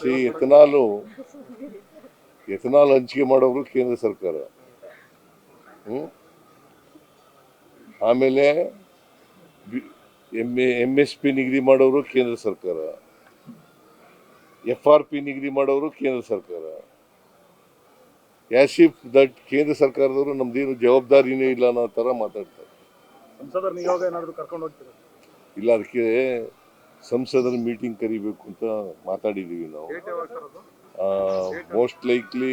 C ಎಥನಾಲು ethanol ಹಂಚಿಕೆ ಮಾಡೋರು ಕೇಂದ್ರ ಸರ್ಕಾರ. ಹ್ಮ್? ಆಮೇಲೆ ಎಂ ಎಂ ಎಸ್ ಪಿ ನಿಗದಿ ಮಾಡೋರು ಕೇಂದ್ರ ಸರ್ಕಾರ. ಎಫ್ ಆರ್ ಪಿ ನಿಗದಿ ಮಾಡೋರು ಕೇಂದ್ರ ಸರ್ಕಾರ. ಯಾಸಿಫ್ ದಟ್ ಕೇಂದ್ರ ಸರ್ಕಾರದವರು ನಮ್ದೇನು ಜವಾಬ್ದಾರಿನೇ ಇಲ್ಲ ಅನ್ನೋ ತರ ಮಾತಾಡ್ತಾರೆ. ಸಂಸದರ ನಿಯೋಗ ಏನಾದ್ರು ಕರ್ಕೊಂಡು ಹೋಗ್ತೀರಾ? ಇಲ್ಲ ಅದಕ್ಕೆ ಸಂಸದರ ಮೀಟಿಂಗ್ ಕರಿಬೇಕು ಅಂತ ಮಾತಾಡಿದ್ದೀವಿ ನಾವು. ಮೋಸ್ಟ್ ಲೈಕ್ಲಿ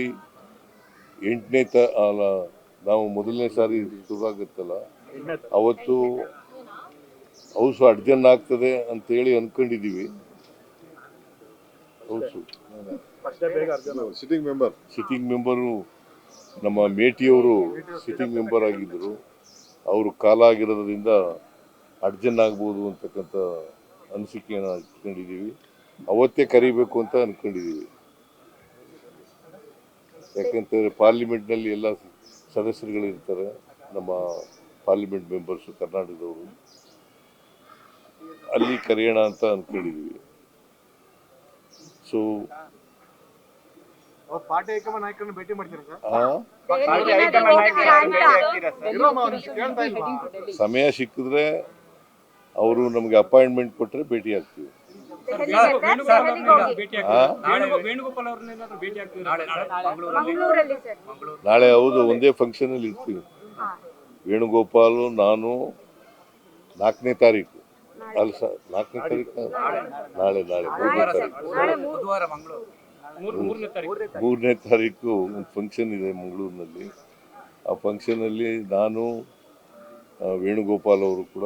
ಎಂಟನೇ ತ ಅಲ್ಲ ನಾವು ಮೊದಲನೇ ಸಾರಿ ಶುರುವಾಗುತ್ತಲ್ಲ. ಅವತ್ತು ಹೌಸು ಅಡ್ಜನ್ ಆಗ್ತದೆ ಅಂತೇಳಿ house. Arjuna sitting member sitting member ನಮ್ಮ ಮೇಟಿಯವರು ಸಿಟ್ಟಿಂಗ್ ಮೆಂಬರ್ ಆಗಿದ್ದರು. ಅವರು ಕಾಲ ಆಗಿರೋದ್ರಿಂದ ಅಡ್ಜನ್ ಆಗ್ಬೋದು ಅಂತಕ್ಕಂಥ ಅನಿಸಿಕೆಯನ್ನು ಇಟ್ಕೊಂಡಿದ್ದೀವಿ ಅವತ್ತೇ ಕರಿಬೇಕು ಅಂತ ಅನ್ಕೊಂಡಿದ್ದೀವಿ. ಯಾಕಂತಂದರೆ ಪಾರ್ಲಿಮೆಂಟ್ನಲ್ಲಿ ಎಲ್ಲ ಸದಸ್ಯರುಗಳಿರ್ತಾರೆ ನಮ್ಮ ಪಾರ್ಲಿಮೆಂಟ್ ಮೆಂಬರ್ಸು ಕರ್ನಾಟಕದವರು. ಅಲ್ಲಿ ಕರೆಯೋಣ ಅಂತ ಅಂದ್ಕೊಂಡಿದ್ದೀವಿ ಸೊ ಪಾರ್ಟಿ ಹೈಕಮಾಂಡ್ ನಾಯಕರನ್ನ ಭೇಟಿ ಮಾಡ್ತೀರಾ ಸರ್? ಸಮಯ ಸಿಕ್ಕಿದ್ರೆ ಅವರು ನಮಗೆ ಅಪಾಯಿಂಟ್ಮೆಂಟ್ ಕೊಟ್ಟರೆ ಭೇಟಿ ಆಗ್ತೀವಿ. ನಾಳೆ ಹೌದು ಒಂದೇ ಫಂಕ್ಷನ್ ಅಲ್ಲಿ ಇರ್ತೀವಿ. ವೇಣುಗೋಪಾಲು ನಾನು ನಾಲ್ಕನೇ ತಾರೀಕು. ಅಲ್ಲ ಸರ್ ನಾಲ್ಕನೇ ತಾರೀಕು? ನಾಳೆ ನಾಳೆ. ಮೂರನೇ ತಾರೀಕು. ಮೂರನೇ ತಾರೀಕು. ಒಂದು ಫಂಕ್ಷನ್ ಇದೆ ಮಂಗಳೂರಿನಲ್ಲಿ. ಆ ಫಂಕ್ಷನಲ್ಲಿ ನಾನು ಆ, ವೇಣುಗೋಪಾಲ್ ಅವರು ಕೂಡ